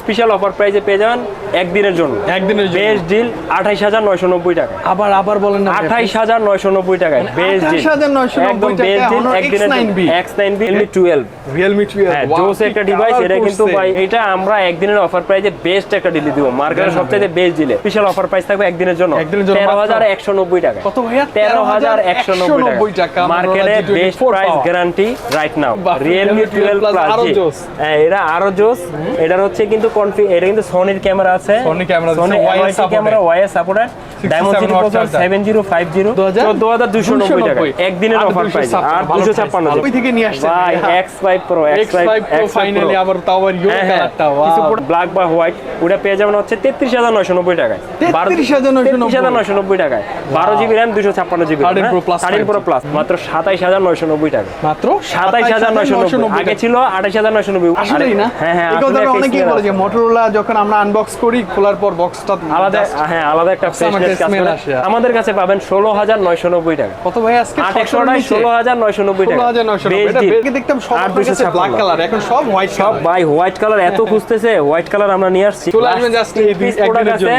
Special offer প্রাইসে পেয়ে যাবেন একদিনের জন্য। একদিনের জন্য। বেস্ট ডিল আঠাইশ হাজার নয়শো নব্বই টাকা। আবার আবার বলেন না আঠাইশ হাজার নয়শো নব্বই টাকায়। Best deal. 28,990 একদম বেস্ট ডিল। একদিনের X9B X nine B twelve Realme twelve হ্যাঁ জোস একটা ডিভাইস এটা কিন্তু ভাই এটা আমরা একদিনের অফার প্রাইসে বেস্ট একটা ডিল দিব। মার্কেটের সবচেয়ে বেস্ট ডিলে স্পেশাল অফার প্রাইস থাকবে একদিনের জন্য। তেরো? হাজার একশো নব্বই টাকা। কত ভাইয়া? তেরো হাজার একশো নব্বই 13,190 টাকা, টাকা। মার্কেটে best price guarantee right now Realme Realme 12 twelve plus আরও জোস। হ্যাঁ এটা আরও জোস। এটার হচ্ছে কিন্তু কনফি এটা কিন্তু সোনির ক্যামেরা আছে। Camera আছে, Sony wireless camera OIS supported Dimensity processor 7050 14290 টাকা 290 একদিনের অফার প্রাইস আর 256 price, ওই থেকে নিয়ে আসছেন ভাই X5 Pro X5 Pro finally আবার আবার ইয়েলো হ্যাঁ, হ্যাঁ। কিছু ব্ল্যাক বা হোয়াইট ওটা পেয়ে যাবেন হচ্ছে তেত্রিশ হাজার নয়শো নব্বই টাকায়। 33,990 হাজার নয়শো নব্বই টাকায়। বারো জিবি র্যাম দুশো ছাপ্পান্ন GB 13 Pro Plus thirteen pro plus মাত্র সাতাইশ হাজার নয়শো নব্বই টাকা মাত্র সাতাইশ হাজার নয়শো নব্বই। আগে ছিল আঠাইশ হাজার নয়শো নব্বই। আসলেই না? হ্যাঁ হ্যাঁ অনেকেই বলে যে মোটরোলা যখন আমরা আনবক্স করি খোলার পর বক্সটা আলাদা হ্যাঁ আলাদা একটা ফ্রেশনেস স্মেল আসে। আমাদের কাছে পাবেন ষোলো হাজার নয়শো নব্বই টাকা। কত ভাই আজকে? আট একশো আঠাশ ষোলো হাজার নয়শো নব্বই টাকা। 16990 Base এটা deal। দেখতাম সব কাছে ব্ল্যাক কালার এখন সব হোয়াইট সব ভাই হোয়াইট কালার এত খুঁজতেছে হোয়াইট কালার আমরা নিয়ে আসছি। চলে আসবেন জাস্ট এই পিস একদিনের আছে।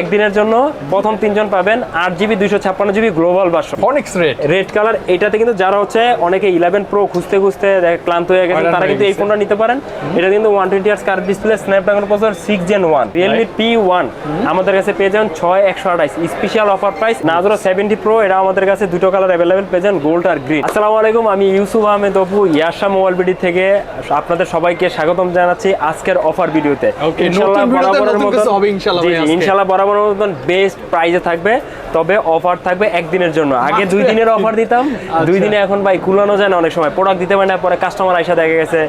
একদিনের জন্য প্রথম তিনজন পাবেন আট জিবি দুইশো ছাপ্পান্ন জিবি গ্লোবাল ভার্সন। অনেক্স রেট রেড কালার এটাতে কিন্তু যারা হচ্ছে অনেকে ইলেভেন প্রো খুঁজতে খুঁজতে ক্লান্ত হয়ে গেছে তারা কিন্তু এই ফোনটা নিতে পারেন। এটা কিন্তু one twenty hertz curve display Snapdragon processor six gen one Realme P one আমাদের কাছে পেয়ে যাবেন ছয় একশো আঠাইশ স্পেশাল অফার প্রাইস নাজরো সেভেন্টি প্রো এটা আমাদের কাছে দুটো কালার অ্যাভেলেবেল পেয়ে যান গোল্ড আর গ্রিন আসসালামু আলাইকুম আমি ইউসুফ আহমেদ অপু ইয়াশা মোবাইল বিডি থেকে আপনাদের সবাইকে স্বাগতম জানাচ্ছি আজকের অফার ভিডিওতে Okay, ইনশাআল্লাহ নতুন মতন বেস্ট প্রাইজে থাকবে তবে অফার থাকবে একদিনের জন্য। আগে দুই দিনের অফার দিতাম দুই দিনে এখন ভাই কুলানো যায় না অনেক সময়। প্রোডাক্ট দিতে পারে না পরে কাস্টমার আইসা দেখা গেছে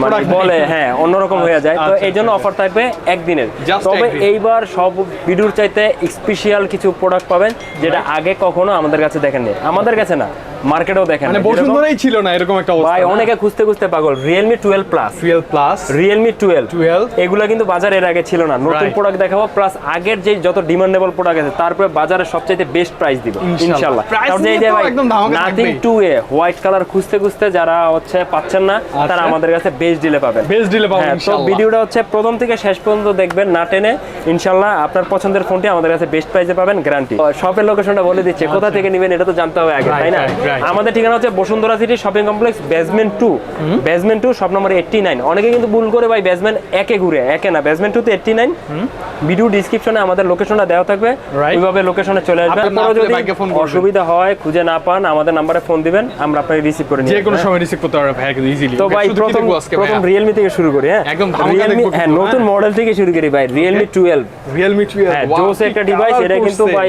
মানে বলে হ্যাঁ অন্যরকম হয়ে যায়। তো আচ্ছা, এই জন্য অফার থাকবে একদিনের। তবে এইবার সব ভিডিওর চাইতে স্পেশাল কিছু প্রোডাক্ট পাবেন যেটা আগে কখনো আমাদের কাছে দেখেননি। আমাদের কাছে না। মার্কেটেও দেখেন মানে বসুন্ধরাই ছিল না এরকম একটা অবস্থা ভাই অনেকে খুঁজতে খুঁজতে পাগল Realme twelve plus 12 plus Realme twelve 12 এগুলো কিন্তু বাজারে এর আগে ছিল না। নতুন প্রোডাক্ট দেখাবো প্লাস আগের যে যত ডিমান্ডেবল প্রোডাক্ট আছে তারপরে বাজারে সবচাইতে বেস্ট প্রাইস দিব ইনশাআল্লাহ তারপর এই যে ভাই একদম ধামাকা নাথিং থাকবেই। টু এ হোয়াইট কালার খুঁজতে খুঁজতে যারা হচ্ছে পাচ্ছেন না তারা আচ্ছা। আমাদের কাছে বেস্ট ডিলে পাবেন। বেস্ট ডিলে পাবো হ্যাঁ তো ভিডিওটা হচ্ছে প্রথম থেকে শেষ পর্যন্ত দেখবেন না টেনে ইনশাল্লাহ আপনার পছন্দের ফোনটি আমাদের কাছে বেস্ট প্রাইসে পাবেন গ্যারান্টি শপের লোকেশনটা বলে দিচ্ছে কোথা থেকে নেবেন এটা তো জানতে হবে আগে তাই না. আমাদের ঠিকানা হচ্ছে Bashundhara city shopping complex basement two basement two shop number eighty nine অনেকে কিন্তু ভুল করে ভাই বেসমেন্ট একে ঘুরে একে না। বেসমেন্ট টু তে এইটটি নাইন ভিডিও ডিসক্রিপশনে আমাদের লোকেশনটা দেওয়া থাকবে। ওইভাবে লোকেশনে চলে আসবে আপনার না তারপরেও পেলে যদি। অসুবিধা হয় খুঁজে না পান আমাদের নাম্বারে ফোন দিবেন আমরা আপনাকে রিসিভ করে নিয়ে যে কোনো সময় রিসিভ করতে পারবে ভাই ইজিলি তো ভাই প্রথম প্রথম রিয়েলমি থেকে শুরু করি হ্যাঁ? একদম রিয়েলমি হ্যাঁ নতুন হ্যাঁ। মডেল থেকে শুরু করি ভাই রিয়েলমি টুয়েলভ রিয়েলমি 12 হ্যাঁ জোস একটা ডিভাইস এটা কিন্তু ভাই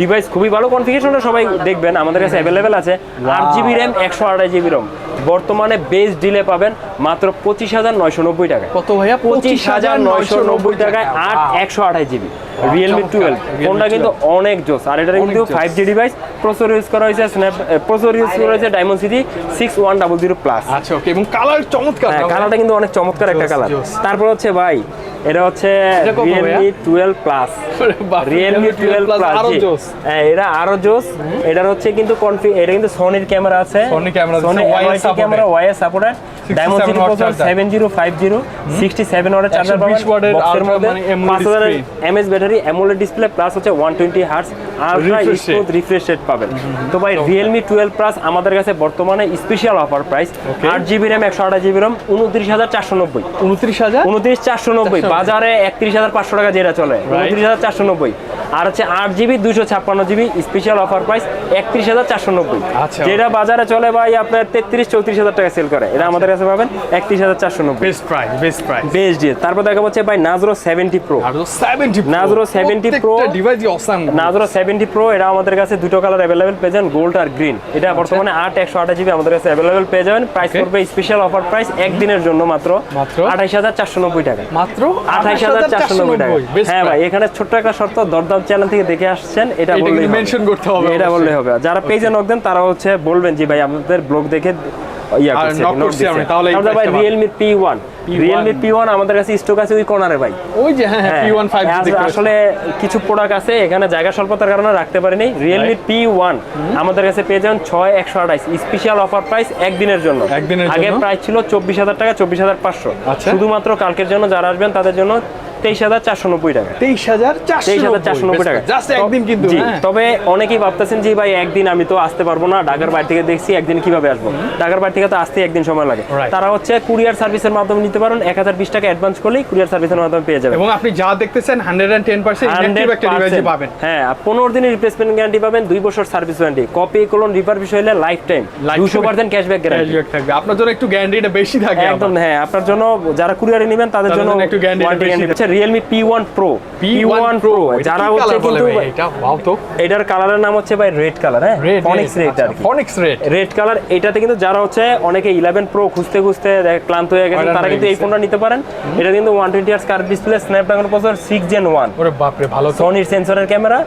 ডিভাইস খুবই ভালো কনফিগারেশনটা সবাই দেখবেন। আমাদের কাছে অ্যাভেলেবেল আছে আট জিবি র্যাম একশো আড়াই জিবি রম বর্তমানে বেস ডিলে পাবেন মাত্র পঁচিশ হাজার নয়শো নব্বই টাকায়। কত ভাইয়া? পঁচিশ হাজার নয়শো নব্বই টাকায় আট একশো আঠাশ জিবি। রিয়েলমি টুয়েলভ ফোনটা কিন্তু অনেক জোস। আর এটা কিন্তু five G device processor use করা হয়েছে স্ন্যাপ প্রসেসর ইউজ করা হয়েছে Dimensity six one double zero plus আচ্ছা ওকে এবং কালার চমৎকার হ্যাঁ কালারটা কিন্তু অনেক চমৎকার একটা কালার তারপর হচ্ছে ভাই এটা হচ্ছে Realme twelve plus Realme twelve plus হ্যাঁ এটা আরও জোস। এটার হচ্ছে কিন্তু কনফি এটা কিন্তু সোনির ক্যামেরা আছে। সোনি wireless ওয়াইটি camera OIS supported 67 Dimensity processor charger। 7050 67 ওয়াটের চার্জার পাবেন বক্সের মধ্যে। মানে AMOLED 5000 এমএস ব্যাটারি অ্যামোলেড ডিসপ্লে প্লাস হচ্ছে 120 হার্টজ রিফ্রেশ রেট পাবেন। তো ভাই রিয়েলমি টুয়েলভ প্লাস আমাদের কাছে বর্তমানে স্পেশাল অফার প্রাইস আট জিবি র্যাম একশো আঠাশ জিবি র্যাম উনত্রিশ হাজার চারশো নব্বই। 29000 উনত্রিশ চারশো নব্বই। বাজারে একত্রিশ হাজার পাঁচশো টাকা যেটা চলে উনত্রিশ হাজার চারশো নব্বই। আর হচ্ছে আট জিবি দুশো ছাপ্পান্ন জিবি স্পেশাল অফার প্রাইস একত্রিশ হাজার চারশো নব্বই। আচ্ছা। যেটা বাজারে চলে ভাই আপনার তেত্রিশ চৌত্রিশ হাজার টাকা সেল করে। এটা আমাদের কাছে পাবেন একত্রিশ হাজার চারশো নব্বই। Best price best price best deal তারপর দেখা যাচ্ছে ভাই নাজরো সেভেন্টি প্রো আর 70 Nazro 70 Pro। নাজরো সেভেন্টি প্রো এটা আমাদের কাছে দুটো কালার অ্যাভেলেবেল পেয়ে যাবেন গোল্ড আর গ্রিন এটা বর্তমানে আট একশো আঠাশ জিবি আমাদের কাছে অ্যাভেলেবেল পেয়ে যাবেন। প্রাইস করবে স্পেশাল অফার প্রাইস একদিনের জন্য মাত্র? আঠাইশ হাজার চারশো নব্বই টাকা। মাত্র আঠাইশ হাজার চারশো নব্বই টাকা। হ্যাঁ ভাই এখানে ছোট্ট একটা শর্ত দরদাম চ্যানেল থেকে দেখে আসছেন এটা হবে। mention করতে হবে এটা। বললেই হবে। যারা পেজে নক দেন তারা হচ্ছে বলবেন যে ভাই আমাদের ব্লগ দেখে ইয়া করছে তাহলে ভাই Realme P one Realme P one আমাদের কাছে স্টক আছে ওই কর্নারে ভাই। ওই যে হ্যাঁ পি ওয়ান ফাইভ আস- আসলে কিছু প্রোডাক্ট আছে এখানে জায়গা স্বল্পতার কারণে রাখতে পারিনি। রিয়েলমি পি ওয়ান আমাদের কাছে পেয়ে যান ছয় একশো আঠাইশ। স্পেশাল অফার প্রাইস একদিনের জন্য। একদিনের আগে প্রাইস ছিল চব্বিশ হাজার টাকা চব্বিশ হাজার পাঁচশো। আচ্ছা। শুধুমাত্র কালকের জন্য যারা আসবেন তাদের জন্য তেইশ হাজার চারশো নব্বই টাকা। তেইশ হাজার তেইশ হাজার চারশো নব্বই টাকা। জাস্ট একদিন কিন্তু হ্যাঁ। তবে অনেকেই ভাবতেছেন যে ভাই একদিন আমি তো আসতে পারব না ঢাকার বাড়ি থেকে দেখছি একদিন কীভাবে আসব? ঢাকার বাড়ি থেকে তো আসতে একদিন সময় লাগে। তারা হচ্ছে কুরিয়ার সার্ভিসের মাধ্যমে নিতে পারেন এক হাজার বিশ টাকা অ্যাডভান্স করলেই কুরিয়ার সার্ভিসের মাধ্যমে পেয়ে যাবেন। এবং আপনি যা দেখতেছেন hundred and ten percent electric একটা ডিভাইসই পাবেন। হ্যাঁ পনেরো দিনের রিপ্লেসমেন্ট গ্যারান্টি পাবেন দুই বছর সার্ভিস ওয়ারেন্টি কপি কোলন রিপার হলে লাইফ টাইম দুশো পার্সেন্ট ক্যাশব্যাক গ্যারান্টি থাকবে। আপনার জন্য একটু গ্যারান্টিটা বেশি থাকে একদম হ্যাঁ আপনার জন্য যারা কুরিয়ারে নেবেন তাদের জন্য একটু Realme P one pro P one pro যারা হচ্ছে কিন্তু এটা? ওয়াও তো। এটার কালারের নাম হচ্ছে ভাই রেড কালার হ্যাঁ? ফনিক্স রেড আর ফনিক্স রেড রেড কালার এটাতে কিন্তু যারা হচ্ছে অনেকে ইলেভেন প্রো খুঁজতে খুঁজতে ক্লান্ত হয়ে গেছে তারা কিন্তু এই ফোনটা নিতে পারেন। এটা কিন্তু one twenty hertz curve display Snapdragon processor six gen one ওরে বাপরে ভালো তো। সনির সেন্সরের ক্যামেরা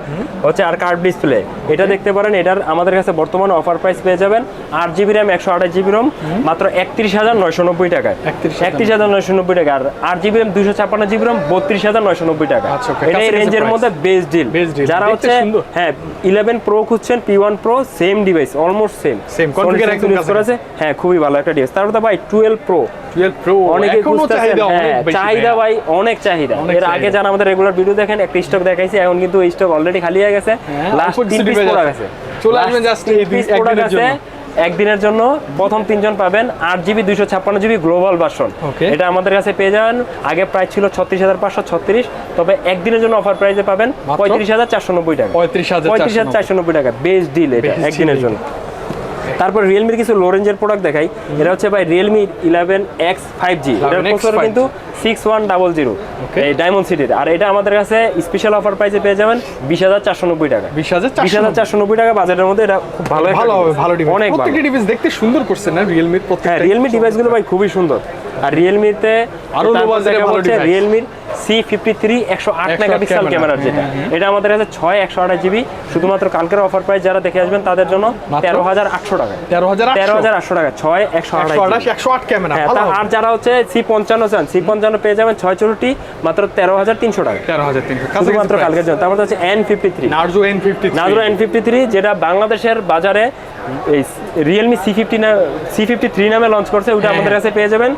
হচ্ছে আর কার্ভ ডিসপ্লে এটা দেখতে পারেন এটার আমাদের কাছে বর্তমানে অফার প্রাইস পেয়ে যাবেন আট জিবি র্যাম একশো আঠাশ জিবি রোম মাত্র একত্রিশ হাজার নয়শো নব্বই টাকায়। 31,990 একত্রিশ হাজার নয়শো নব্বই টাকা আর আট জিবি র্যাম দুশো ছাপ্পান্ন জিবি রোম বত্রিশ হাজার নয়শো নব্বই টাকা। আচ্ছা, এটা এই রেঞ্জের মধ্যে বেস্ট ডিল যারা হচ্ছে হ্যাঁ ইলেভেন প্রো খুঁজছেন P one pro same device almost same use করেছে? হ্যাঁ খুবই ভালো একটা ডিভাইস তারপর ভাই টুয়েলভ প্রো 12 প্রো অনেকে খুঁজতেছেন চাহিদা হ্যাঁ চাহিদা ভাই অনেক চাহিদা। এর আগে যারা আমাদের রেগুলার ভিডিও দেখেন একটা স্টক দেখাইছি এখন কিন্তু এই স্টক অলরেডি খালি হয়ে গেছে। হ্যাঁ, লাস্ট তিন পিস আছে। আছে। চলে আসবেন তিন এই দুই- আছে। জন্য। একদিনের জন্য প্রথম তিনজন পাবেন আট জিবি দুইশো ছাপ্পান্ন জিবি গ্লোবাল ভার্সন। এটা আমাদের কাছে পেয়ে যাবেন। আগে প্রাইস ছিল ছত্রিশ হাজার পাঁচশো ছত্রিশ তবে একদিনের জন্য অফার প্রাইসে পাবেন পঁয়ত্রিশ হাজার চারশো নব্বই টাকা। 35,490 পঁয়ত্রিশ হাজার চারশো নব্বই টাকা। বেস্ট ডিল এটা একদিনের জন্য। তারপর রিয়েলমির কিছু লো রেঞ্জের প্রোডাক্ট দেখাই। এটা হচ্ছে ভাই Realme eleven X five G এটার 11X প্রসেসর 5G কিন্তু সিক্স ওয়ান ডাবল জিরো. এই ডায়মন্ড সিটির আর এটা আমাদের কাছে স্পেশাল অফার প্রাইসে পেয়ে যাবেন বিশ হাজার চারশো নব্বই টাকা। 20,490 বিশ হাজার চারশো নব্বই টাকা বাজেটের মধ্যে এটা খুব ভালো ভালো হবে ভালো ডিভাইস অনেক ডিভাইস দেখতে সুন্দর করছে না রিয়েলমির হ্যাঁ রিয়েলমি ডিভাইসগুলো ভাই খুবই সুন্দর। আর রিয়েলমিতে আরও ভালো device। রিয়েলমির সি ফিফটি থ্রি একশো আট 108 মেগাপিক্সেল। ক্যামেরার যেটা। এটা আমাদের কাছে ছয় একশো আঠাশ জিবি শুধুমাত্র কালকের অফার প্রাইস যারা দেখে আসবেন তাদের জন্য? তেরো হাজার আটশো টাকা। তেরো হাজার তেরো হাজার আটশো টাকা ছয় একশো আঠাশ একশো আট ক্যামেরা হ্যাঁ আর যারা হচ্ছে সি পঞ্চান্ন চান সি পঞ্চান্ন পেয়ে যাবেন ছয় চৌষট্টি মাত্র তেরো হাজার তিনশো টাকা। তেরো হাজার তিনশো শুধুমাত্র কালকের জন্য। তারপর হচ্ছে N fifty three Narzo N fifty নাজরো N fifty three যেটা বাংলাদেশের বাজারে এই Realme C fifty C fifty three নামে লঞ্চ করছে ওটা হ্যাঁ। আমাদের কাছে পেয়ে যাবেন।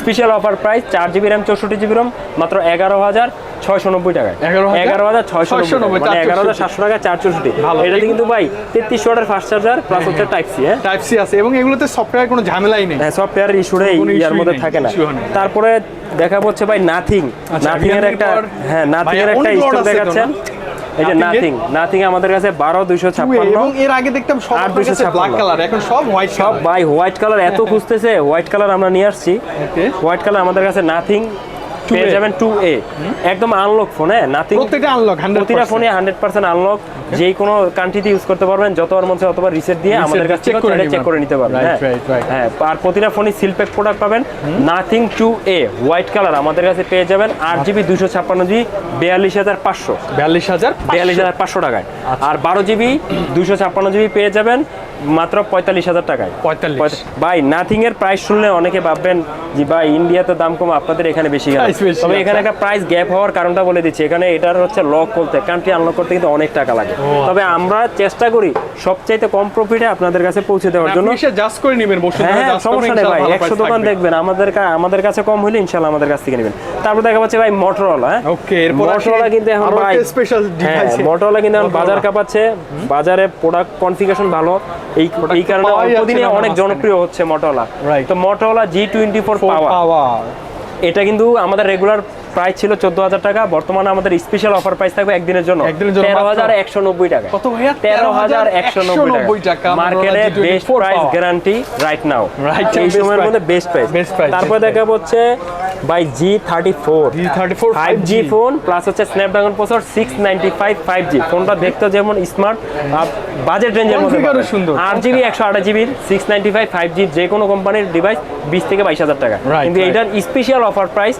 স্পেশাল অফার প্রাইস চার জিবি র্যাম চৌষট্টি জিবি রম মাত্র এগারো হাজার ছয়শো নব্বই টাকায়। এগারো হাজার ছয়শো নব্বই মানে এগারো হাজার সাতশো টাকা চার চৌষট্টি ভালো। এটাতে কিন্তু ভাই তেত্রিশ ওয়াটের ফাস্ট চার্জার প্লাস হচ্ছে টাইপ সি হ্যাঁ। টাইপ সি আছে। এবং এগুলোতে সফটওয়্যার কোনো ঝামেলাই নেই। হ্যাঁ সফটওয়্যার ইস্যুরে কোনো ইয়ার মধ্যে থাকে না। তারপরে দেখা হচ্ছে ভাই নাথিং নাথিং এর একটা হ্যাঁ নাথিং এর একটা স্টক দেখাচ্ছেন? এই যে নাথিং নাথিং আমাদের কাছে বারো দুইশো ছাপ্পান্ন। এবং এর আগে দেখতাম সব কাছে ব্ল্যাক কালার এখন সব হোয়াইট সব ভাই হোয়াইট কালার এত খুঁজতেছে হোয়াইট কালার আমরা নিয়ে আসছি. হোয়াইট কালার আমাদের কাছে নাথিং পেয়ে যাবেন টু এ একদম আনলক ফোন হ্যাঁ? নাথিং প্রত্যেকটা আনলক প্রতিটা ফোনে হান্ড্রেড পার্সেন্ট আনলক যেই কোনো কান্ট্রিতে ইউজ করতে পারবেন যতবার মন চায় অতবার রিসেট দিয়ে আমাদের কাছ থেকে করে চেক করে নিতে পারবেন হ্যাঁ. হ্যাঁ আর প্রতিটা ফোনে সিলপ্যাক প্রোডাক্ট পাবেন। Nothing two A white colour আমাদের কাছে পেয়ে যাবেন। আট জিবি দুশো ছাপ্পান্ন জিবি বিয়াল্লিশ হাজার পাঁচশো। বিয়াল্লিশ হাজার বিয়াল্লিশ হাজার পাঁচশো টাকায়। আচ্ছা। আর বারো জিবি দুশো ছাপ্পান্ন জিবি পেয়ে যাবেন। মাত্র পঁয়তাল্লিশ হাজার টাকায়। পঁয়তাল্লিশ। ভাই নাথিং এর প্রাইস শুনলে অনেকে ভাববেন যে ভাই ইন্ডিয়াতে দাম কম আপনাদের এখানে বেশি তবে এখানে আচ্ছা। একটা প্রাইস গ্যাপ হওয়ার কারণটা বলে দিচ্ছি। এখানে এটার হচ্ছে লক করতে কান্ট্রি আনলক করতে কিন্তু অনেক টাকা লাগে। তবে আমরা চেষ্টা করি সবচাইতে কম প্রফিটে আপনাদের কাছে পৌঁছে দেওয়ার জন্য জাস্ট করে নেবেন হ্যাঁ হ্যাঁ সমস্যা নেই ভাই একশো দোকান দেখবেন আমাদের আমাদের কাছে কম হলে ইনশাল্লাহ আমাদের কাছ থেকে নেবেন। তারপর দেখা যাচ্ছে ভাই মোটরোলা হ্যাঁ? এরপর আসি কিন্তু এখন ভাই special হ্যাঁ। মোটরোলা কিন্তু এখন বাজার কাঁপাচ্ছে বাজারে প্রোডাক্ট কনফিগারেশন ভালো। এই এই কারণে পাওয়াই অল্প দিনে অনেক জনপ্রিয় হচ্ছে মোটরোলা. তো Motorola G twenty four power এটা কিন্তু আমাদের রেগুলার প্রাইস ছিল চোদ্দ হাজার টাকা। বর্তমানে আমাদের স্পেশাল অফার প্রাইস থাকবে একদিনের জন্য তেরো হাজার একশো নব্বই টাকা। কত ভাইয়া? তেরো হাজার একশো নব্বই টাকা, মার্কেটে best price guarantee right now এই সময়ের মধ্যে বেস্ট প্রাইস তারপরে দেখা হচ্ছে by G thirty four G34 five G phone plus হচ্ছে Snapdragon processor six ninety five five G ফোনটা দেখতে যেমন স্মার্ট বাজেট রেঞ্জের মধ্যে সুন্দর। আট জিবি একশো আঠাশ GB six ninety five five G যে কোনো কোম্পানির ডিভাইস বিশ থেকে বাইশ হাজার টাকা। কিন্তু এটার স্পেশাল অফার প্রাইস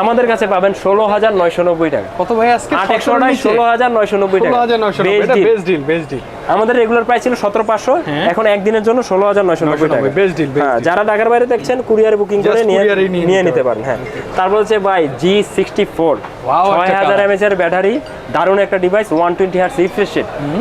আমাদের কাছে পাবেন ষোলো হাজার নয়শো নব্বই টাকা। কত ভাই আজকে? আট একশো আঠাশ ষোলো হাজার নয়শো নব্বই টাকা। বেস্ট ডিল বেস্ট ডিল আমাদের রেগুলার প্রাইস ছিল সতেরো পাঁচশো হ্যাঁ। এখন একদিনের জন্য ষোলো হাজার নয়শো নব্বই টাকা। 990, best deal, best হ্যাঁ deal। যারা ঢাকার বাইরে দেখছেন কুরিয়ারে বুকিং করে নিয়ে নিয়ে নিতে পারেন হ্যাঁ। তারপর হচ্ছে ভাই জি সিক্সটি ফোর ছয় হাজার। এমএচ এর ব্যাটারি দারুণ একটা device one twenty hertz refresh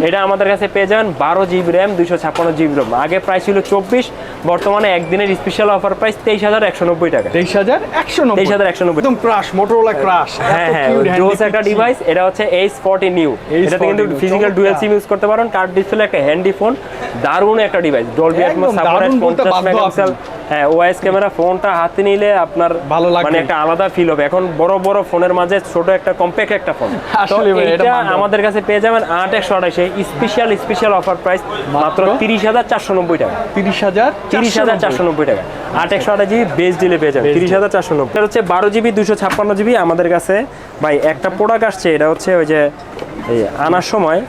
এটা আমাদের কাছে পেয়ে যাবেন বারো জিবি র্যাম দুইশো ছাপ্পান্ন জিবি র্যাম আগে প্রাইস ছিল চব্বিশ বর্তমানে একদিনের স্পেশাল অফার প্রাইস তেইশ হাজার একশো নব্বই টাকা। তেইশ হাজার একশো তেইশ হাজার একশো নব্বই। একদম ক্রাশ মোটরোলা ক্রাশ হ্যাঁ হ্যাঁ জোস একটা ডিভাইস এটা হচ্ছে এইচ ফর্টি নিউ এটাতে কিন্তু ফিজিক্যাল। ডুয়েল সিম ইউজ করতে পারেন কার্ড ডিসপ্লে একটা হ্যান্ডি ফোন দারুণ একটা ডিভাইস ডলবি অ্যাটমস সাপোর্ট দারুণ বলতে 50 বাধ্য মেগাপিক্সেল। হ্যাঁ ওএস ক্যামেরা ফোনটা হাতে নিলে আপনার ভালো লাগবে। মানে একটা আলাদা ফিল হবে। এখন বড় বড় ফোনের মাঝে ছোট একটা কম্প্যাক্ট একটা ফোন আসলে এটা। আমাদের কাছে পেয়ে যাবেন আট একশো আঠাশে স্পেশাল স্পেশাল অফার প্রাইস মাত্র? তিরিশ হাজার চারশো নব্বই টাকা। তিরিশ হাজার তিরিশ হাজার চারশো নব্বই টাকা। আট একশো আঠাশ জিবি বেস ডিলে পেয়ে যাবেন। তিরিশ হাজার চারশো নব্বই। হচ্ছে বারো জিবি দুশো ছাপ্পান্ন জিবি আমাদের কাছে। ভাই একটা প্রোডাক্ট আসছে। এটা হচ্ছে ওই যে এই আনার সময়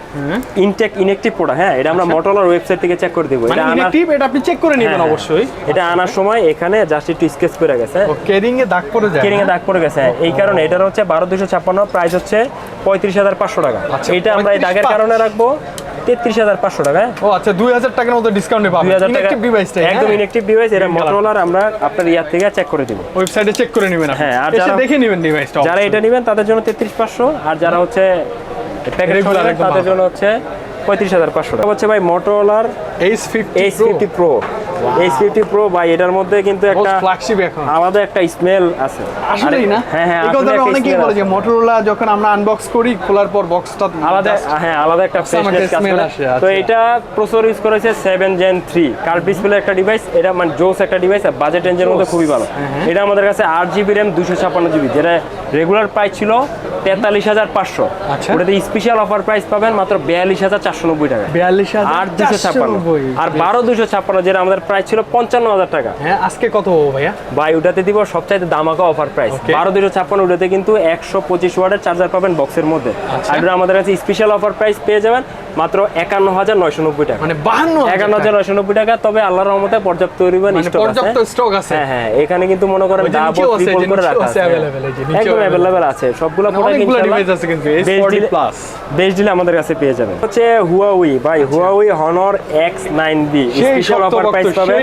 ইনটেক ইনেকটিভ প্রোডাক্ট হ্যাঁ এটা আমরা মোটরলার ওয়েবসাইট থেকে চেক করে দিব। মানে এটা আনার ইনেকটিভ এটা আপনি চেক করে নেবেন হ্যাঁ, হ্যাঁ। অবশ্যই। এটা আনার সময় এখানে জাস্ট একটু স্কেচ করে গেছে। কেরিং এ দাগ পড়ে যায়। কেরিং এ দাগ পড়ে গেছে। এই কারণে এটার হচ্ছে বারো দুশো ছাপ্পান্ন প্রাইস হচ্ছে পঁয়ত্রিশ হাজার পাঁচশো টাকা। আচ্ছা, এটা আমরা এই দাগের কারণে রাখব তেত্রিশ হাজার পাঁচশো টাকা হ্যাঁ। ও আচ্ছা দুই হাজার টাকার মতো ডিসকাউন্টে পাবেন। ইনেকটিভ ডিভাইসটা একদম ইনেকটিভ ডিভাইস এটা color। আমরা আপনার ইয়ার থেকে চেক করে দিব। ওয়েবসাইটে চেক করে নেবেন আপনি। হ্যাঁ, আর যারা- দেখে নেবেন ডিভাইসটা যারা এটা নেবেন তাদের জন্য তেত্রিশ পাঁচশো আর যারা হচ্ছে তাদের জন্য হচ্ছে পঁয়ত্রিশ হাজার পাঁচশো টাকা। হচ্ছে ভাই মোটরলার edge fifty edge fifty pro edge fifty pro ভাই এটার মধ্যে কিন্তু একটা ফ্ল্যাগশিপ এখন। আলাদা একটা স্মেল আছে। আসলেই না? হ্যাঁ হ্যাঁ এই আসলে অনেকেই বলে যে মোটরোলা যখন আমরা আনবক্স করি খোলার পর বক্সটা আলাদা হ্যাঁ আলাদা একটা ফ্রেশনেস কাজ আসে, তো আচ্ছা। এটা প্রসেসর ইউজ করেছে seven gen three curve display একটা ডিভাইস এটা মানে জোস একটা ডিভাইস আর বাজেট রেঞ্জের মধ্যে খুবই ভালো। হ্যাঁ, এটা আমাদের কাছে আট জিবি র্যাম দুশো ছাপ্পান্ন জিবি যেটা রেগুলার প্রাইস ছিল তেতাল্লিশ হাজার পাঁচশো। আচ্ছা। ওটাতে স্পেশাল অফার প্রাইস পাবেন মাত্র বিয়াল্লিশ হাজার চারশো নব্বই টাকা। বিয়াল্লিশ দুশো ছাপ্পান্ন। আর বারো দুশো ছাপ্পান্ন যেটা আমাদের প্রাইস ছিল পঞ্চান্ন হাজার টাকা। হ্যাঁ আজকে কত হব ভাইয়া? ভাই ওটাতে দিব সবচাইতে দামাকা অফার প্রাইস বারো দুশো ছাপ্পান্ন ওটাতে কিন্তু একশো পঁচিশ চার্জার পাবেন বক্সের মধ্যে। আচ্ছা। আর আমাদের কাছে স্পেশাল অফার প্রাইস পেয়ে যাবেন মাত্র একান্ন হাজার নয়শো নব্বই টাকা। মানে বাহান্ন একান্ন হাজার নয়শো নব্বই টাকা তবে আল্লাহর রহমতে পর্যাপ্ত পরিমাণ মানে স্টক পর্যাপ্ত স্টক আছে। হ্যাঁ হ্যাঁ এখানে কিন্তু মনে করেন ডাবল ট্রিপল করে রাখা আছে একদম অ্যাভেলেবেল আছে। সবগুলো প্রোডাক্ট অনেকগুলো ডিভাইস আছে কিন্তু S40 প্লাস বেশ দিলে আমাদের কাছে পেয়ে যাবেন হচ্ছে হুয়াউই ভাই Huawei Honor X nine B সেই স্পেশাল অফার প্রাইস পাবেন।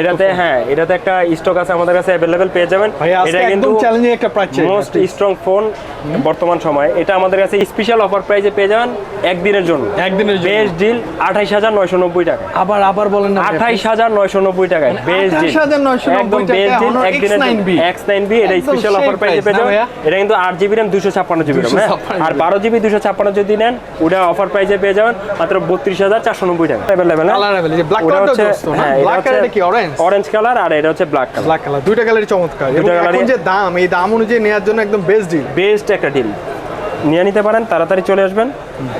এটাতে হ্যাঁ এটাতে একটা স্টক আছে আমাদের কাছে অ্যাভেলেবেল পেয়ে যাবেন। ভাই আজকে চ্যালেঞ্জিং একটা প্রাইস মোস্ট স্ট্রং ফোন বর্তমান সময়ে। এটা আমাদের কাছে স্পেশাল অফার প্রাইসে পেয়ে যাবেন একদিনের জন্য। একদিনের জন্য। বেস্ট ডিল আঠাইশ হাজার নয়শো নব্বই টাকা আবার আবার বলেন না আঠাইশ হাজার নয়শো নব্বই টাকায়। বেস্ট ডিল 28,990 একদম বেস্ট ডিল একদিনের X9B এক্স নাইন বি এটা স্পেশাল অফার প্রাইসে পেয়ে যাবেন। এটা কিন্তু আট জিবি র্যাম দুশো ছাপ্পান্ন জিবি হ্যাঁ? আর বারো জিবি দুশো ছাপ্পান্ন যদি নেন ওটা অফার প্রাইসে পেয়ে যাবেন মাত্র বত্রিশ হাজার চারশো নব্বই টাকা। অ্যাভেলেবেল অরেঞ্জ কালার আর এটা হচ্ছে ব্ল্যাক কালার ব্ল্যাক কালার দুইটা কালারই চমৎকার। এখন যে দাম এই দাম অনুযায়ী নেওয়ার জন্য একদম বেস্ট ডিল বেস্ট একটা ডিল নিয়ে নিতে পারেন তাড়াতাড়ি চলে আসবেন।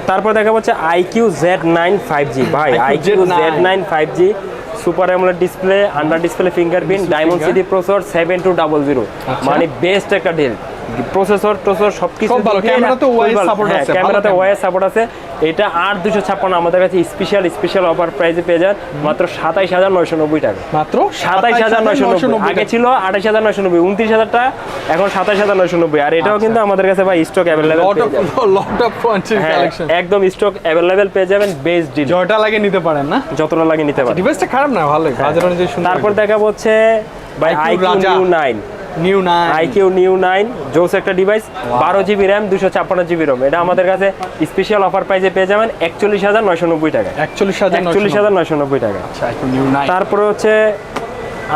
তারপর দেখা যাচ্ছে iQOO Z nine five G ভাই I iQOO Z nine five G super AMOLED display under display fingerprint Dimensity processor seven two double zero মানে বেস্ট একটা ডিল প্রসেসর টোসর সব কিছু সব ভালো, ক্যামেরাতেও OIS support আছে, ক্যামেরাতে ক্যামেরা। ওয়াইএস সাপোর্ট আছে। এটা আট দুশো ছাপ্পান্ন আমাদের কাছে স্পেশাল স্পেশাল অফার প্রাইসে পেয়ে যান। মাত্র সাতাইশ হাজার নয়শো নব্বই টাকা। মাত্র সাতাইশ হাজার নয়শো নব্বই। আগে ছিল আঠাইশ হাজার নয়শো নব্বই উনত্রিশ হাজার টাকা এখন সাতাইশ হাজার নয়শো নব্বই। আর এটাও কিন্তু আমাদের কাছে ভাই স্টক অ্যাভেলেবেল একদম স্টক অ্যাভেলেবেল পেয়ে যাবেন বেস্ট ডিল জয়টা লাগে নিতে পারেন না? যতটা লাগে নিতে পারেন। ডিভাইসটা খারাপ না অনুযায়ী সুন্দর তারপর দেখা হচ্ছে ভাই আইকিউ নিউ নাইন নিউ না আইকিউ নিউ নাইন জোস একটা ডিভাইস বারো জিবি র্যাম দুশো ছাপ্পান্ন জিবি রোম এটা আমাদের কাছে স্পেশাল অফার প্রাইসে পেয়ে যাবেন একচল্লিশ হাজার নয়শো নব্বই টাকা। একচল্লিশ হাজার একচল্লিশ হাজার নয়শো নব্বই টাকা। আচ্ছা তারপরে হচ্ছে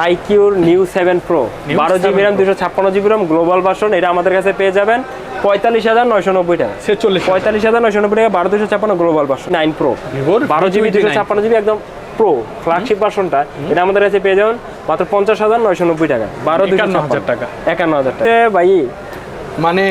আইকিউর নিউ সেভেন প্রো বারো জিবি 7 র্যাম দুশো ছাপ্পান্ন জিবি রম গ্লোবাল ভার্সন এটা আমাদের কাছে পেয়ে যাবেন পঁয়তাল্লিশ হাজার নয়শো নব্বই টাকা। ছেচল্লিশ পঁয়তাল্লিশ হাজার নয়শো নব্বই টাকা বারো দুশো ছাপ্পান্ন গ্লোবাল ভার্সন নাইন প্রো বারো জিবি দুশো ছাপ্পান্ন জিবি একদম প্রো ফ্ল্যাগশিপ ভার্সনটা এটা আমাদের কাছে পেয়ে যাবেন মাত্র পঞ্চাশ হাজার নয়শো নব্বই টাকা বারো দুশো হাজার টাকা। একান্ন হাজার টাকা। এ ভাই মানে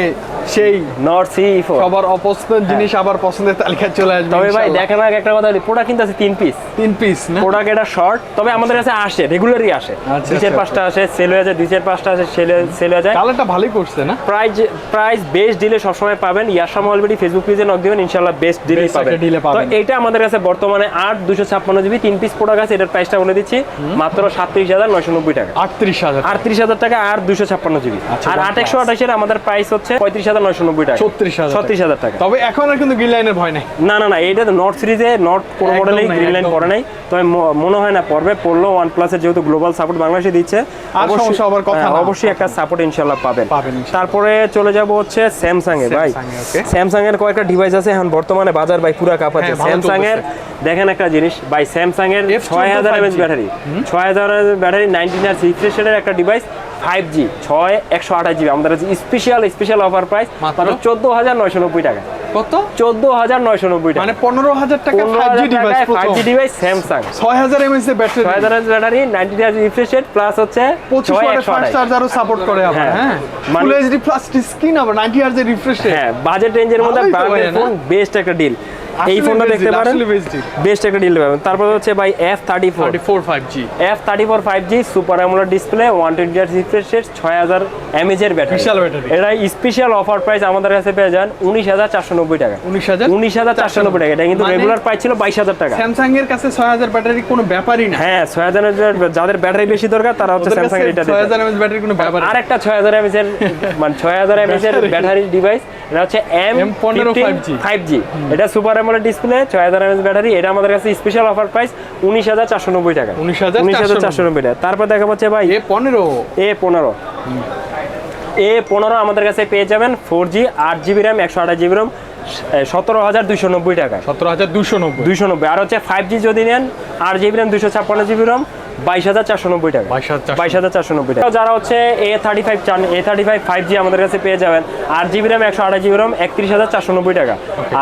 সেই নট সি ফোর সবার অপছন্দের জিনিস আবার পছন্দের তালিকায় চলে আসবে তবে ভাই দেখেন আগে একটা কথা বলি প্রোডাক্ট কিন্তু আছে তিন পিস তিন পিস না? প্রোডাক্ট এটা শর্ট তবে আমাদের কাছে আসে রেগুলারই আসে। দুই চার পাঁচটা আসে সেল হয়ে যায় দুই চার পাঁচটা আসে সেল সেল হয়ে যায়। কালারটা ভালোই করছে না? প্রাইস প্রাইস বেস্ট ডিলে সবসময় পাবেন। ইয়াসাম অলরেডি ফেসবুক পেজে নক দিবেন ইনশাল্লাহ বেস্ট Best পাবেন। তো। এইটা আমাদের কাছে বর্তমানে আট দুশো ছাপ্পান্ন জিবি তিন পিস প্রোডাক্ট আছে এটার প্রাইসটা বলে দিচ্ছি। মাত্র সাতত্রিশ হাজার নয়শো নব্বই টাকা। আটত্রিশ হাজার আটত্রিশ হাজার টাকা আর দুশো ছাপ্পান্ন জিবি আচ্ছা, আর আট একশো আঠাশের আমাদের প্রাইস হচ্ছে পঁয়ত্রিশ হাজার নয়শো নব্বই টাকা। ছত্রিশ হাজার ছত্রিশ হাজার টাকা। তবে এখন আর কিন্তু গ্রিন লাইনের ভয় নেই। না না না এটা তো নর্থ সিরিজে নর্থ কোনো মডেলেই নাই, গ্রিন লাইন পড়ে নাই। তবে মনে হয় না পড়বে। পড়লেও ওয়ান প্লাসের যেহেতু গ্লোবাল সাপোর্ট বাংলাদেশে দিচ্ছে অবশ্যই- হ্যাঁ। অবশ্যই একটা সাপোর্ট ইনশাল্লাহ পাবেন। তারপরে চলে যাব হচ্ছে স্যামসাং এ ভাই. স্যামসাং এর কয়েকটা ডিভাইস আছে এখন বর্তমানে বাজার ভাই পুরা কাঁপাচ্ছে। স্যামসাং এর দেখেন একটা জিনিস ভাই স্যামসাং এর ছয় হাজার এমএচ ব্যাটারি ছয় হাজার ব্যাটারি নাইনটিন আর রিফ্রেশের একটা ডিভাইস ফাইভ জি ছয় একশো আঠাশ জিবি। আমাদের কাছে স্পেশাল স্পেশাল অফার প্রাইস মাত্র? চোদ্দ হাজার নয়শো নব্বই টাকা। কত? চোদ্দ হাজার নয়শো নব্বই টাকা। মানে পনেরো হাজার টাকা ফাইভ জি ডিভাইস স্যামসাং ছয় হাজার এমএস এর ব্যাটারি ছয় হাজার ব্যাটারি নাইনটি হাজার রিফ্রেশ রেট প্লাস হচ্ছে পঁচিশ ফাস্ট। চার্জারও সাপোর্ট করে আবার হ্যাঁ। ফুল এইচডি প্লাস স্ক্রিন আবার 90 হার্জ এর রিফ্রেশ হ্যাঁ বাজেট রেঞ্জের মধ্যে ব্র্যান্ডের ফোন বেস্ট একটা ডিল এই ফোনটা দেখতে পারেন। বেস্ট একটা ডিল পাবেন। তারপর হচ্ছে ভাই F thirty four 34 5G F thirty four five G super AMOLED display one twenty আট রিফ্রেশ রেট ছয় হাজার এমএজ এর ব্যাটারি বিশাল battery। এটা স্পেশাল অফার প্রাইস আমাদের কাছে পেয়ে যান উনিশ হাজার চারশো নব্বই টাকা। 19,000 উনিশ হাজার চারশো নব্বই টাকা। এটা কিন্তু মানে- রেগুলার প্রাইস ছিল বাইশ হাজার টাকা। স্যামসাং এর কাছে 6000 ব্যাটারি কোনো ব্যাপারই না। হ্যাঁ ছয় হাজার যাদের ব্যাটারি বেশি দরকার তারা হচ্ছে স্যামসাং কাছে এটা দিতে 6000 এমএস ব্যাটারি কোনো ব্যাপার আর একটা ছয় হাজার এমএস এর মানে ছয় হাজার এমএস এর ব্যাটারি ডিভাইস এটা হচ্ছে M M15 5G five G এটা সুপার অ্যামোলেড ডিসপ্লে ছয় হাজার এমএস ব্যাটারি এটা আমাদের কাছে স্পেশাল অফার প্রাইস উনিশ হাজার চারশো নব্বই টাকা। 19,490 উনিশ হাজার চারশো নব্বই টাকা। তারপর দেখা পাচ্ছে ভাই এ 15 এ পনেরো। এ পনেরো আমাদের কাছে পেয়ে যাবেন ফোর জি আট জিবি র্যাম একশো আঠাশ জিবি র্যাম সতেরো হাজার দুশো নব্বই টাকা সতেরো হাজার দুশো নব্বই। দুশো নব্বই। আর হচ্ছে ফাইভ জি যদি নেন আট জিবি র্যাম দুশো ছাপ্পান্ন জিবি র্যাম বাইশ হাজার চারশো নব্বই টাকা। 22,490 বাইশ হাজার চারশো নব্বই টাকা। যারা হচ্ছে এ থার্টি ফাইভ চান A thirty five five G আমাদের কাছে পেয়ে যাবেন। আট জিবি র্যাম একশো আঠাশ জিবি র্যাম একত্রিশ হাজার চারশো নব্বই টাকা।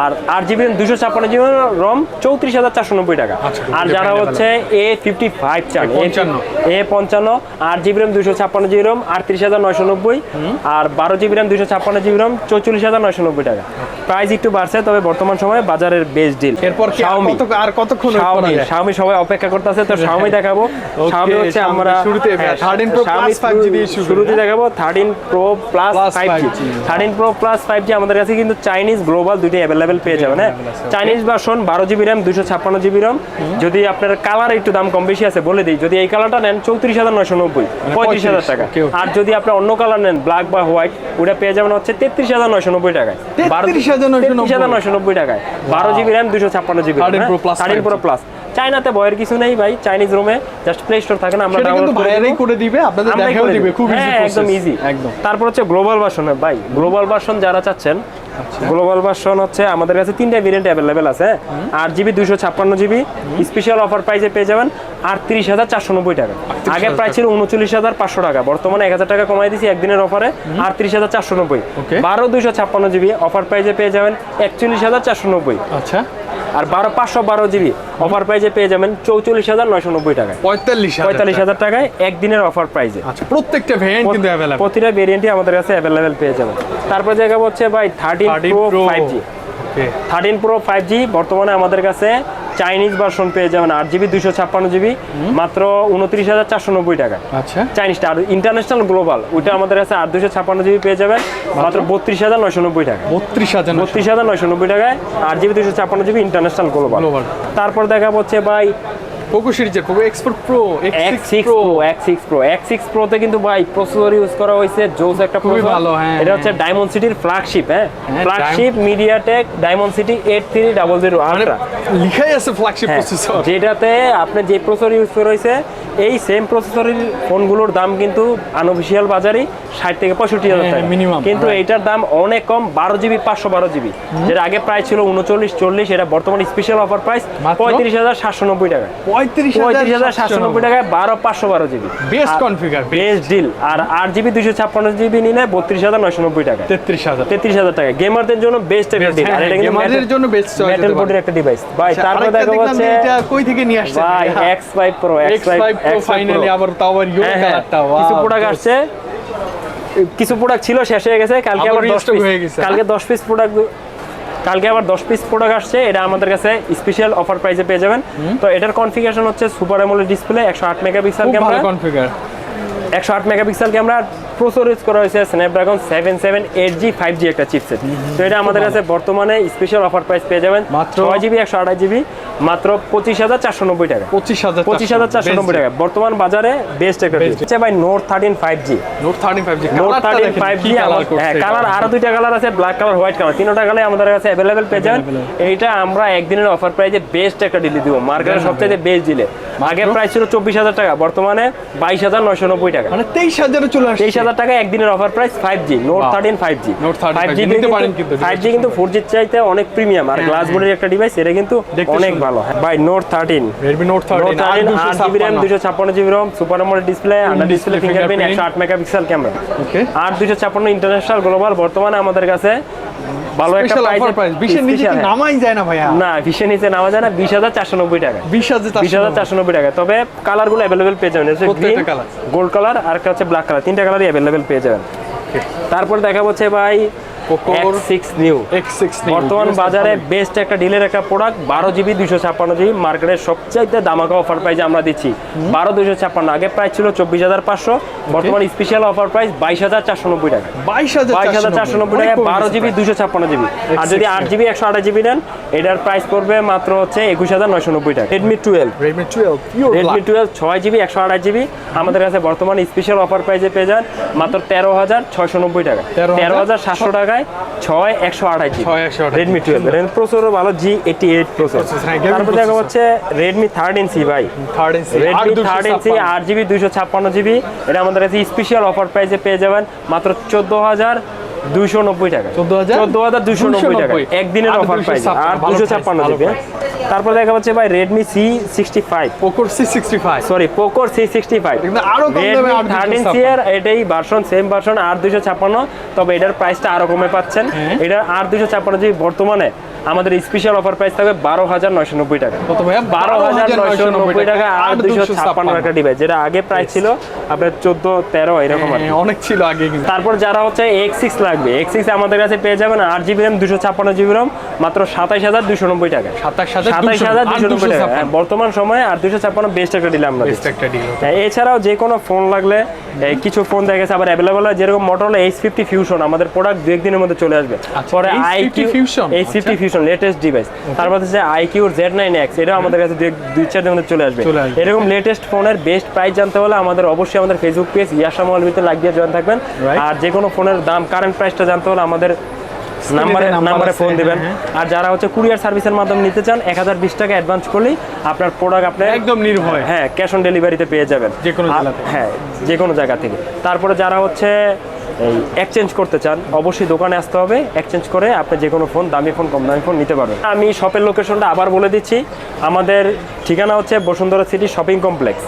আর আট জিবি দুশো ছাপ্পান্ন জিবি রম চৌত্রিশ হাজার চারশো নব্বই টাকা। আচ্ছা, আর যারা হচ্ছে এ ফিফটি ফাইভ চান এ পঞ্চান্ন। আট জিবি র্যাম দুশো ছাপ্পান্ন জিবি রম আটত্রিশ হাজার নয়শো নব্বই আর বারো জিবি র্যাম দুশো ছাপ্পান্ন জিবি রম চৌচল্লিশ হাজার নয়শো নব্বই টাকা। প্রাইস একটু বাড়ছে তবে বর্তমান সময়ে বাজারের বেস্ট ডিল এরপর আর কত আর কতক্ষণ শাওমি শাওমি সবাই অপেক্ষা করতেছে তো শাওমি দেখাবো। শাওমি হচ্ছে আমরা শুরুতে হ্যাঁ, 13 Pro Xiaomi Plus 5G দিয়ে শুরুতে? দেখাবো thirteen pro plus Plus five G 5G thirteen pro plus five G আমাদের কাছে কিন্তু চাইনিজ গ্লোবাল দুইটাই অ্যাভেলেবেল পেয়ে যাবেন হ্যাঁ. চাইনিজ ভার্সন বারো জিবি র্যাম দুশো ছাপ্পান্ন জিবি র্যাম যদি আপনার কালার একটু দাম কম বেশি আছে বলে দিই। যদি এই কালারটা নেন চৌত্রিশ হাজার নয়শো নব্বই পঁয়ত্রিশ হাজার টাকা. আর যদি আপনি অন্য কালার নেন ব্ল্যাক বা হোয়াইট ওটা পেয়ে যাবেন হচ্ছে তেত্রিশ হাজার নয়শো নব্বই টাকায়। 33,990 হাজার নয়শো নব্বই। টাকায়। বারো জিবি র্যাম দুশো ছাপ্পান্ন GB 13 Pro Plus thirteen 5G pro plus চাইনাতে ভয়ের কিছু নেই ভাই চাইনিজ রুমে জাস্ট প্লে স্টোর থাকে না আমরা ডাউনলোড করে দিবে। আপনাদের দেখাও দিবে খুব ইজি হ্যাঁ, একদম ইজি একদম। তারপর হচ্ছে গ্লোবাল ভার্সন ভাই গ্লোবাল ভার্সন যারা চাচ্ছেন গ্লোবাল ভার্সন হচ্ছে আমাদের কাছে তিনটা ভেরিয়েন্ট অ্যাভেলেবেল আছে। আট জিবি দুশো ছাপ্পান্ন জিবি স্পেশাল অফার প্রাইসে পেয়ে যাবেন আটত্রিশ হাজার চারশো নব্বই টাকা। আগে প্রাইস ছিল উনচল্লিশ হাজার পাঁচশো টাকা। বর্তমানে এক হাজার টাকা কমাই দিয়েছি একদিনের অফারে আটত্রিশ হাজার চারশো নব্বই। বারো দুশো ছাপ্পান্ন জিবি অফার প্রাইসে পেয়ে যাবেন একচল্লিশ হাজার চারশো নব্বই। আচ্ছা। আর বারো পাঁচশো বারো জিবি অফার প্রাইসে পেয়ে যাবেন চৌচল্লিশ হাজার নয়শো নব্বই টাকা পঁয়তাল্লিশ পঁয়তাল্লিশ হাজার টাকায় একদিনের অফার প্রাইসে প্রত্যেকটা ভেরিয়েন্ট কিন্তু প্রতিটা ভেরিয়েন্টই আমাদের কাছে অ্যাভেলেবেল পেয়ে যাবেন। তারপর দেখা হচ্ছে ভাই thirteen 13 pro Pro five G thirteen pro five G বর্তমানে আমাদের কাছে চাইনিজ ভার্সন পেয়ে যাবেন আট জিবি দুশো ছাপ্পান্ন জিবি মাত্র উনত্রিশ হাজার চারশো নব্বই টাকা আচ্ছা। চাইনিজটা আর ইন্টারন্যাশনাল গ্লোবাল ওইটা আমাদের কাছে আট দুশো ছাপ্পান্ন জিবি পেয়ে যাবেন মাত্র? বত্রিশ হাজার নয়শো নব্বই টাকা 32000 বত্রিশ হাজার নয়শো নব্বই টাকায় আট জিবি দুশো ছাপ্পান্ন জিবি ইন্টারন্যাশনাল গ্লোবাল তারপর দেখা হচ্ছে ভাই পোকো সিরিজের Poco export pro X pro X six pro X six প্রোতে কিন্তু ভাই প্রসেসর ইউজ করা হয়েছে জোস একটা খুবই। ভালো, হ্যাঁ, এটা হচ্ছে ডায়মন্ড সিটির ফ্ল্যাগশিপ হ্যাঁ? হ্যাঁ, flagship MediaTek Dimensity eight three double zero ultra লিখাই আছে ফ্ল্যাগশিপ হ্যাঁ, প্রসেসর যেটাতে আপনি যে প্রসেসর ইউজ করা হয়েছে এই সেম প্রসেসরের ফোনগুলোর দাম কিন্তু আনঅফিসিয়াল বাজারে ষাট থেকে পঁয়ষট্টি হাজার হ্যাঁ, টাকা। minimum, কিন্তু. এটার দাম অনেক কম বারো জিবি পাঁচশো বারো জিবি যেটা আগে প্রাইস ছিল উনচল্লিশ চল্লিশ এটা বর্তমানে স্পেশাল অফার প্রাইস পঁয়ত্রিশ হাজার সাতশো নব্বই টাকা। পঁয়ত্রিশ হাজার সাতশো নব্বই টাকায় বারো পাঁচশো বারো GB best configure best deal আর আট জিবি দুশো ছাপ্পান্ন জিবি নিলে বত্রিশ হাজার নয়শো নব্বই টাকা। 33000 তেত্রিশ হাজার টাকা। গেমারদের জন্য বেস্ট একটা ডিল হ্যাঁ, আর এটা কিন্তু জন্য best মেটাল হতে একটা ডিভাইস ভাই তারপরে দেখা দেখলাম এটা কই থেকে নিয়ে আসছে? ভাই X five pro X X5 Pro finally আবার তাও আবার ইউরো হ্যাঁ, কালারটা কিছু প্রোডাক্ট আসছে। কিছু প্রোডাক্ট ছিল শেষ হয়ে গেছে। কালকে আবার আবার দশ restock পিস হয়ে গেছে, কালকে দশ পিস প্রোডাক্ট কালকে আবার দশ পিস প্রোডাক্ট আসছে এটা আমাদের কাছে স্পেশাল অফার প্রাইসে পেয়ে যাবেন। তো এটার কনফিগারেশন হচ্ছে সুপার অ্যামোলেড ডিসপ্লে একশো আট মেগাপিক্সেল পিক্সেল ক্যামেরা কনফিগার একশো আট মেগাপিক্সেল ক্যামেরা প্রসেসর ইউজ করা হয়েছে Snapdragon seven seven eight G five G একটা চিপসেট তো এটা আমাদের কাছে বর্তমানে স্পেশাল অফার প্রাইস পেয়ে যাবেন। মাত্র? ছয় জিবি একশো আঠাশ জিবি মাত্র পঁচিশ হাজার চারশো নব্বই টাকা। পঁচিশ হাজার পঁচিশ হাজার চারশো নব্বই টাকা। বর্তমান বাজারে বেস্ট একটা হচ্ছে ভাই note thirteen five G note thirty five G note thirteen five G হ্যাঁ কালার আরও দুইটা কালার আছে ব্ল্যাক কালার হোয়াইট কালার তিনটা কালার আমাদের কাছে অ্যাভেলেবেল পেয়ে যাবেন। এইটা আমরা একদিনের অফার প্রাইজে বেস্ট একটা ডিলি দিব। মার্কেটের সবচেয়ে বেস্ট দিলে আগের প্রাইস ছিল চব্বিশ হাজার টাকা বর্তমানে বাইশ হাজার নয়শো নব্বই টাকা। মানে তেইশ হাজারে চলে আসছে। হাজার টাকা একদিনের offer price five G note thirteen five G Note 13 five G কিন্তু ফাইভ জি কিন্তু ফোর জির চাইতে অনেক প্রিমিয়াম আর গ্লাস বোর্ডের একটা ডিভাইস এটা কিন্তু অনেক ভালো। By note thirteen Redmi note thirteen আট জিবি র্যাম দুশো ছাপ্পান্ন GB ROM super AMOLED display under display fingerprint একশো আট মেগাপিক্সেল ক্যামেরা আর দুশো ছাপ্পান্ন ইন্টারন্যাশনাল গ্লোবাল বর্তমানে আমাদের কাছে ভালো একটা প্রাইস প্রাইস বিশের নিচে নামাই যায় না ভাইয়া? না বিশের নিচে নামা যায় না বিশ হাজার চারশো নব্বই টাকা। বিশ হাজার বিশ হাজার চারশো নব্বই টাকা। তবে কালারগুলো অ্যাভেলেবেল পেয়ে যাবেন। গ্রিন গোল্ড কালার আর একটা হচ্ছে ব্ল্যাক কালার তিনটা কালারই अवेलेबल পেয়ে যাবেন। তারপর দেখা হচ্ছে ভাই Poco- six Neo X six বর্তমান বাজারে বেস্ট একটা ডিলের একটা প্রোডাক্ট বারো জিবি দুশো ছাপ্পান্ন জিবি মার্কেটের সবচাইতে দামাকা অফার প্রাইস আমরা দিচ্ছি। বারো দুশো ছাপ্পান্ন আগে প্রাইস ছিল চব্বিশ হাজার পাঁচশো বর্তমান স্পেশাল অফার প্রাইস বাইশ হাজার চারশো নব্বই টাকা। বাইশ হাজার বাইশ হাজার চারশো নব্বই টাকা বারো জিবি দুশো ছাপ্পান্ন জিবি আর যদি আট জিবি একশো আঠাশ জিবি নেন এটার প্রাইস পড়বে মাত্র হচ্ছে একুশ হাজার নয়শো নব্বই টাকা। Redmi twelve Redmi twelve Redmi twelve ছয় জিবি একশো আঠাশ জিবি আমাদের কাছে বর্তমানে স্পেশাল অফার প্রাইসে পেয়ে যান মাত্র তেরো হাজার ছয়শো নব্বই টাকা। তেরো হাজার সাতশো টাকায় ছয় একশো আঠাশ রেডমি টুয়েলভ রেডমি প্রসেসরও ভালো জি এইটি এইট প্রসেসর তারপর দেখা হচ্ছে রেডমি থার্টিন সি ভাই। Third inch Redmi thirteen C আট জিবি দুইশো ছাপ্পান্ন জিবি। এটা আমাদের কাছে স্পেশাল অফার প্রাইসে পেয়ে যাবেন। মাত্র চোদ্দ হাজার দুইশো নব্বই টাকা। 14,000? চোদ্দ হাজার দুইশো নব্বই টাকা। একদিনের অফার 256 প্রাইস আর ভালো দুশো price, ছাপ্পান্ন তারপর দেখা যাচ্ছে ভাই sixty five পোকোর C sorry Poco C sixty five কিন্তু আরও কম দামে আর থার্টিন এটাই ভার্সন সেম ভার্সন আর দুইশো ছাপ্পান্ন। তবে এটার প্রাইসটা আরও কমে পাচ্ছেন। হ্যাঁ। এটার আর দুইশো যদি জিবি বর্তমানে আমাদের স্পেশাল অফার প্রাইস থাকবে বারো হাজার নয়শো নব্বই টাকা। কত ভাইয়া? বারো হাজার নয়শো নব্বই টাকা আর দুইশো ছাপ্পান্ন একটা ডিভাইস যেটা আগে প্রাইস ছিল আপনার চোদ্দ তেরো এরকম। হ্যাঁ, অনেক ছিল আগে তারপর যারা হচ্ছে এক্স সিক্স লাগবে এক্স সিক্স আমাদের কাছে পেয়ে যাবেন আট জিবি র্যাম দুশো ছাপ্পান্ন জিবি র্যাম মাত্র সাতাইশ হাজার দুশো নব্বই টাকা। সাতাশ হাজার দুশো নব্বই টাকা। হ্যাঁ, বর্তমান সময়ে আর দুশো ছাপ্পান্ন বেস্ট একটা দিলাম আমরা ডিল হ্যাঁ, এছাড়াও যে কোনো ফোন লাগলে কিছু ফোন দেখা গেছে আবার অ্যাভেলেবল হয় যেরকম মোটরলা এইচ ফিফটি ফিউশন আমাদের প্রোডাক্ট দু একদিনের মধ্যে চলে আসবে। আচ্ছা, পরে H50 iQOO Fusion, H fifty fusion latest device তারপর হচ্ছে আইকিউর জেড নাইন এক্স এটাও আমাদের কাছে দুই চার দিনের মধ্যে চলে আসবে। এরকম লেটেস্ট ফোনের বেস্ট প্রাইস জানতে হলে আমাদের অবশ্যই আমাদের ফেসবুক পেজ ইয়াসা মলবিতে লাগিয়ে জয়েন থাকবেন। আর যে কোনো ফোনের দাম কারেন্ট প্রাইসটা জানতে হলে আমাদের নাম্বারে নাম্বারে ফোন দিবেন। হ্যাঁ, আর যারা হচ্ছে কুরিয়ার সার্ভিসের মাধ্যমে নিতে চান এক হাজার বিশ টাকা অ্যাডভান্স করলেই আপনার প্রোডাক্ট আপনি একদম নির্ভয়। হ্যাঁ ক্যাশ অন ডেলিভারিতে পেয়ে যাবেন। যে কোনো। হ্যাঁ যে কোনো জায়গা থেকে। তারপরে যারা হচ্ছে এই এক্সচেঞ্জ করতে চান অবশ্যই দোকানে আসতে হবে। এক্সচেঞ্জ করে আপনি যে কোনো ফোন দামি ফোন কম দামি ফোন নিতে পারবেন। আমি শপের লোকেশনটা আবার বলে দিচ্ছি। আমাদের ঠিকানা হচ্ছে Bashundhara city shopping complex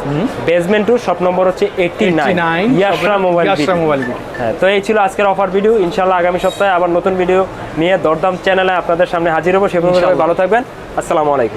basement two shop number হচ্ছে eighty nine Yasra mobile mobile হ্যাঁ তো এই ছিল আজকের অফার ভিডিও ইনশাল্লাহ আগামী সপ্তাহে আবার নতুন ভিডিও নিয়ে দরদাম চ্যানেলে আপনাদের সামনে হাজির হব। সে ভালো থাকবেন। আসসালামু আলাইকুম।